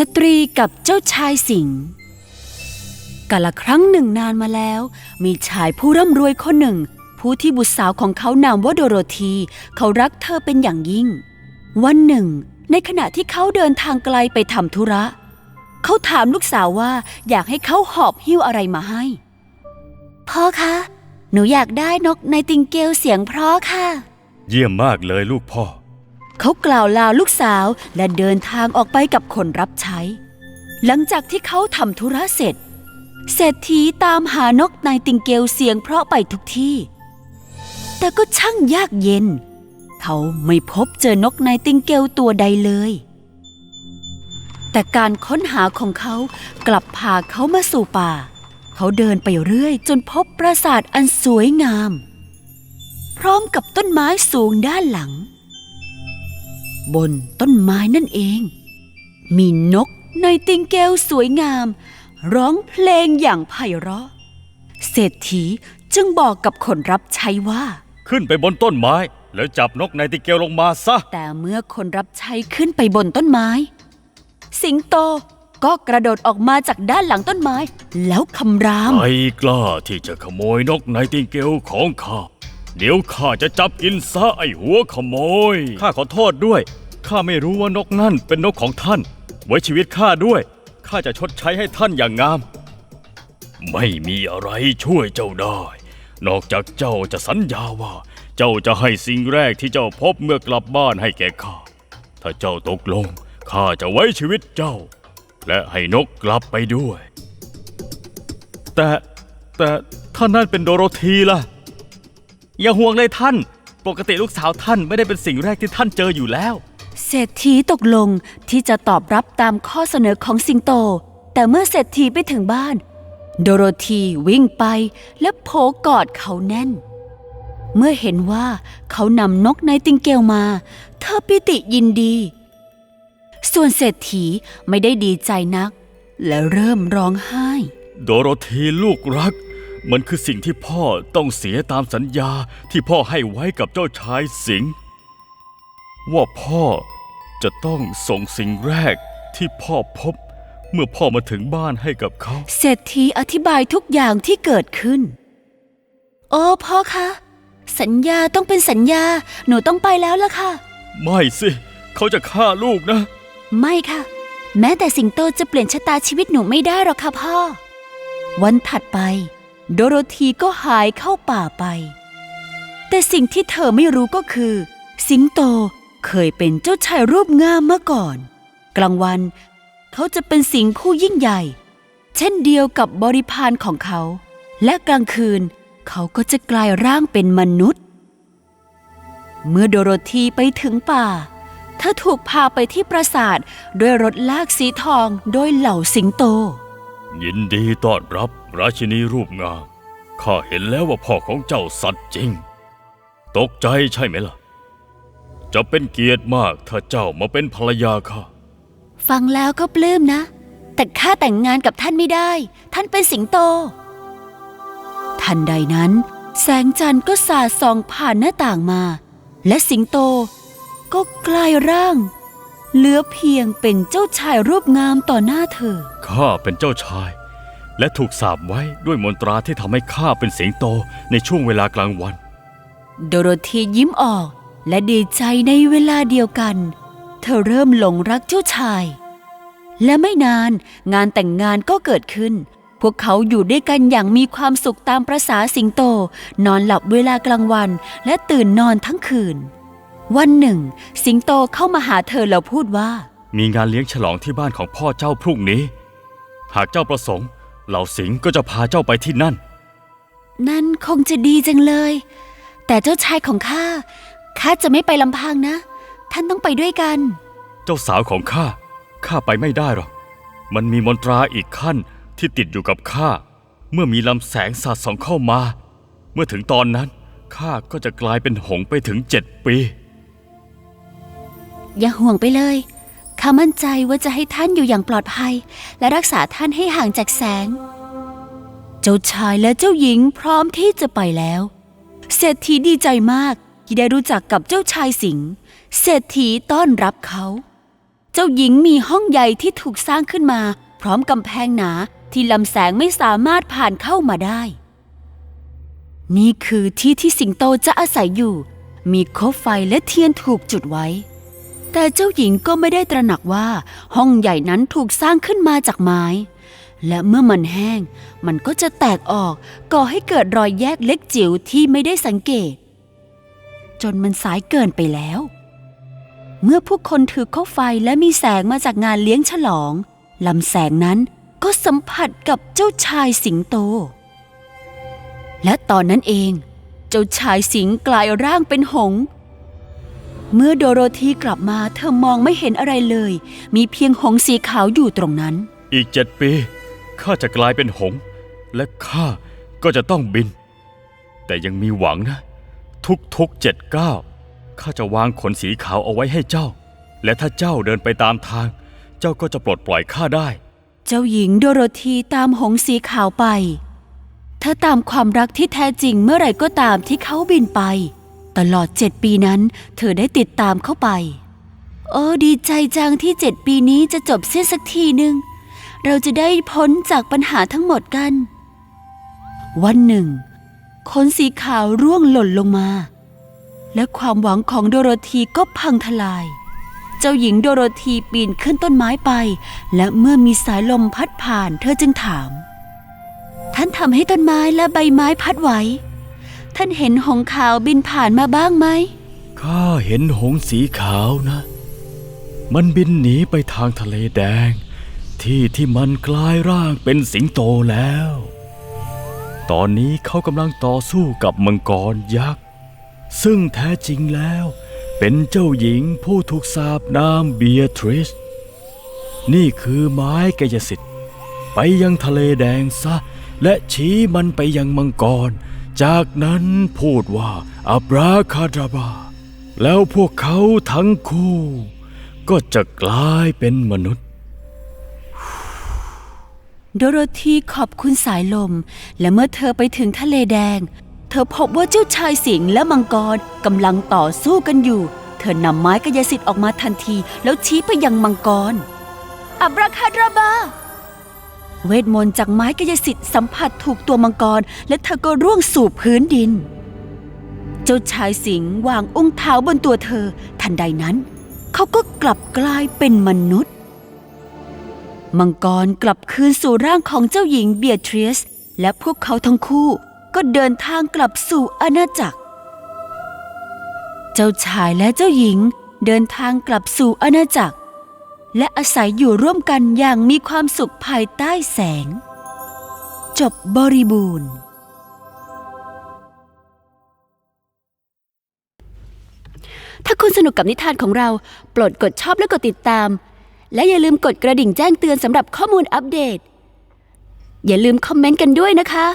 สตรีกับเจ้าชายสิงห์กาละครั้งหนึ่งนานมาแล้ว มีชายผู้ร่ำรวยคนหนึ่ง ผู้ที่บุตรสาวของเขานามว่าโดโรธี เขารักเธอเป็นอย่างยิ่ง วันหนึ่ง ในขณะที่เขาเดินทางไกลไปทำธุระ เขาถามลูกสาวว่าอยากให้เขาหอบหิ้วอะไรมาให้ พ่อคะ หนูอยากได้นกในติงเกลเสียงเพราะค่ะ เยี่ยมมากเลยลูกพ่อ เขากล่าวลาลูกสาวและเดินทางออกไปกับคนรับใช้ หลังจากที่เขาทำธุระเสร็จ เศรษฐีตามหานกไนติงเกลเสียงเพราะไปทุกที่ แต่ก็ช่างยากเย็น เขาไม่พบเจอนกไนติงเกลตัวใดเลย แต่การค้นหาของเขากลับพาเขามาสู่ป่า เขาเดินไปเรื่อยจนพบปราสาทอันสวยงาม พร้อมกับต้นไม้สูงด้านหลัง บนต้นไม้นั่นเอง มีนกในติงเกลสวยงาม ร้องเพลงอย่างไพเราะ เศรษฐีจึงบอกกับคนรับใช้ว่า ขึ้นไปบนต้นไม้ แล้วจับนกไนติเกลลงมาซะ แต่เมื่อคนรับใช้ขึ้นไปบนต้นไม้ สิงโตก็กระโดดออกมาจากด้านหลังต้นไม้ แล้วคำราม ใครกล้าที่จะขโมยนกไนติเกลของข้า เดี๋ยวข้าจะจับกินซะไอหัวขโมย ข้าขอโทษด้วย ข้าไม่รู้ว่านกนั่นเป็นนกของท่าน ไว้ชีวิตข้าด้วย ข้าจะชดใช้ให้ท่านอย่างงาม ไม่มีอะไรช่วยเจ้าได้ นอกจากเจ้าจะสัญญาว่า เจ้าจะให้สิ่งแรกที่เจ้าพบเมื่อกลับบ้านให้แก่ข้า ถ้าเจ้าตกลง ข้าจะไว้ชีวิตเจ้า และให้นกกลับไปด้วย แต่แต่ท่านนั่นเป็นโดโรธีล่ะ อย่าห่วงเลยท่าน ปกติลูกสาวท่านไม่ได้เป็นสิ่งแรกที่ท่านเจออยู่แล้ว เศรษฐีตกลงที่จะตอบรับตามข้อเสนอของสิงโต แต่เมื่อเศรษฐีไปถึงบ้าน โดโรธีวิ่งไปและโผกอดเขาแน่น เมื่อเห็นว่าเขานำนกไนติงเกลมา เธอปิติยินดี ส่วนเศรษฐีไม่ได้ดีใจนัก และเริ่มร้องไห้ โดโรธีลูกรัก มันคือสิ่งที่พ่อต้องเสียตามสัญญาที่พ่อให้ไว้กับเจ้าชายสิงห์ว่าพ่อจะต้องส่งสิ่งแรกที่พ่อพบ เมื่อพ่อมาถึงบ้านให้กับเขา เศรษฐีอธิบายทุกอย่างที่เกิดขึ้น โอ้พ่อคะ สัญญาต้องเป็นสัญญา หนูต้องไปแล้วล่ะค่ะ ไม่สิ เขาจะฆ่าลูกนะ ไม่ค่ะ แม้แต่สิงโตจะเปลี่ยนชะตาชีวิตหนูไม่ได้หรอกค่ะพ่อ วันถัดไป โดโรธีก็หายเข้าป่าไป แต่สิ่งที่เธอไม่รู้ก็คือ สิงโตเคยเป็นเจ้าชายรูปงามเมื่อก่อน กลางวัน เขาจะเป็นสิงห์ผู้ยิ่งใหญ่ เช่นเดียวกับบริพารของเขา และกลางคืนเขาก็จะกลายร่างเป็นมนุษย์ เมื่อโดโรธีไปถึงป่า เธอถูกพาไปที่ปราสาทด้วยรถลากสีทองโดยเหล่าสิงโต ยินดีต้อนรับราชินีรูปงาม ข้าเห็นแล้วว่าพ่อของเจ้าสัตย์จริง ตกใจใช่ไหมล่ะ จะเป็นเกียรติมากถ้าเจ้ามาเป็นภรรยาข้า ฟังแล้วก็ปลื้มนะ แต่ข้าแต่งงานกับท่านไม่ได้ ท่านเป็นสิงโต ทันใดนั้น แสงจันทร์ก็สาดส่องผ่านหน้าต่างมา และสิงโต ก็กลายร่าง เหลือเพียงเป็นเจ้าชายรูปงามต่อหน้าเธอ ข้าเป็นเจ้าชาย และถูกสาปไว้ด้วยมนตราที่ทำให้ข้าเป็นสิงโตในช่วงเวลากลางวัน โดโรธียิ้มออกและดีใจในเวลาเดียวกัน เธอเริ่มหลงรักเจ้าชาย และไม่นานงานแต่งงานก็เกิดขึ้น พวกเขาอยู่ด้วยกันอย่างมีความสุขตามประษาสิงโต นอนหลับเวลากลางวัน และตื่นนอนทั้งคืน วันหนึ่ง สิงโตเข้ามาหาเธอแล้วพูดว่า มีงานเลี้ยงฉลองที่บ้านของพ่อเจ้าพรุ่งนี้ หากเจ้าประสงค์ เหล่าสิงห์ก็จะพาเจ้าไปที่นั่น นั่นคงจะดีจังเลย แต่เจ้าชายของข้าข้าจะไม่ไปลำพังนะ ท่านต้องไปด้วยกัน เจ้าสาวของข้าข้าไปไม่ได้หรอก มันมีมนตราอีกขั้นที่ติดอยู่กับข้า เมื่อมีลำแสงสาดส่องเข้ามา เมื่อถึงตอนนั้นข้าก็จะกลายเป็นหงส์ไปถึงเจ็ดปี อย่าห่วงไปเลย ข้ามั่นใจว่าจะให้ท่านอยู่อย่างปลอดภัย และรักษาท่านให้ห่างจากแสง เจ้าชายและเจ้าหญิงพร้อมที่จะไปแล้ว เศรษฐีดีใจมากที่ได้รู้จักกับเจ้าชายสิงห์เศรษฐีต้อนรับเขา เจ้าหญิงมีห้องใหญ่ที่ถูกสร้างขึ้นมา พร้อมกำแพงหนาที่ลำแสงไม่สามารถผ่านเข้ามาได้ นี่คือที่ที่สิงโตจะอาศัยอยู่ มีโคบไฟและเทียนถูกจุดไว้ แต่เจ้าหญิงก็ไม่ได้ตระหนักว่าห้องใหญ่นั้นถูกสร้างขึ้นมาจากไม้ และเมื่อมันแห้ง มันก็จะแตกออกก่อให้เกิดรอยแยกเล็กจิ๋วที่ไม่ได้สังเกต จนมันสายเกินไปแล้ว เมื่อผู้คนถือข้าไฟและมีแสงมาจากงานเลี้ยงฉลองลำแสงนั้นก็สัมผัสกับเจ้าชายสิงโต และตอนนั้นเอง เจ้าชายสิงกลายร่างเป็นหงส์ เมื่อโดโรธีกลับมาเธอมองไม่เห็นอะไรเลย มีเพียงหงส์สีขาวอยู่ตรงนั้น อีกเจ็ดปีข้าจะกลายเป็นหงส์และข้าก็จะต้องบิน แต่ยังมีหวังนะ ทุกๆเจ็ดก้าวข้าจะวางขนสีขาวเอาไว้ให้เจ้า และถ้าเจ้าเดินไปตามทาง เจ้าก็จะปลดปล่อยข้าได้ เจ้าหญิงโดโรธีตามหงส์สีขาวไปเธอตามความรักที่แท้จริงเมื่อไหร่ก็ตามที่เขาบินไป ตลอดเจ็ดปีนั้น เธอได้ติดตามเข้าไป โอ้ดีใจจังที่เจ็ดปีนี้จะจบเสียสักทีหนึ่ง เราจะได้พ้นจากปัญหาทั้งหมดกัน วันหนึ่งขนสีขาวร่วงหล่นลงมา และความหวังของโดโรธีก็พังทลาย เจ้าหญิงโดโรธีปีนขึ้นต้นไม้ไป และเมื่อมีสายลมพัดผ่าน เธอจึงถาม ท่านทำให้ต้นไม้และใบไม้พัดไหว ท่านเห็นหงส์ขาวบินผ่านมาบ้างไหม ข้าเห็นหงส์สีขาวนะ มันบินหนีไปทางทะเลแดง ที่ที่มันกลายร่างเป็นสิงโตแล้ว ตอนนี้เขากำลังต่อสู้กับมังกรยักษ์ ซึ่งแท้จริงแล้วเป็นเจ้าหญิงผู้ถูกสาบนามเบียทริส นี่คือไม้กายสิทธิ์ ไปยังทะเลแดงซะ และชี้มันไปยังมังกร จากนั้นพูดว่าอับราคาดราบา แล้วพวกเขาทั้งคู่ ก็จะกลายเป็นมนุษย์ โดโรธีขอบคุณสายลม และเมื่อเธอไปถึงทะเลแดง เธอพบว่าเจ้าชายสิงห์และมังกรกำลังต่อสู้กันอยู่ เธอนำไม้กายสิทธิ์ออกมาทันที แล้วชี้ไปยังมังกรอับราคาดราบา เวทมนต์จากไม้กายสิทธิ์สัมผัสถูกตัวมังกร และเธอก็ร่วงสู่พื้นดิน เจ้าชายสิงห์วางองค์เท้าบนตัวเธอ ทันใดนั้น เขาก็กลับกลายเป็นมนุษย์ มังกรกลับคืนสู่ร่างของเจ้าหญิงเบียทริสและพวกเขาทั้งคู่ก็เดินทางกลับสู่อาณาจักร เจ้าชายและเจ้าหญิงเดินทางกลับสู่อาณาจักร และอาศัยอยู่ร่วมกันอย่างมีความสุขภายใต้แสง จบบริบูรณ์ ถ้าคุณสนุกกับนิทานของเรา โปรดกดชอบและกดติดตาม และอย่าลืมกดกระดิ่งแจ้งเตือนสำหรับข้อมูลอัปเดต อย่าลืมคอมเมนต์กันด้วยนะคะ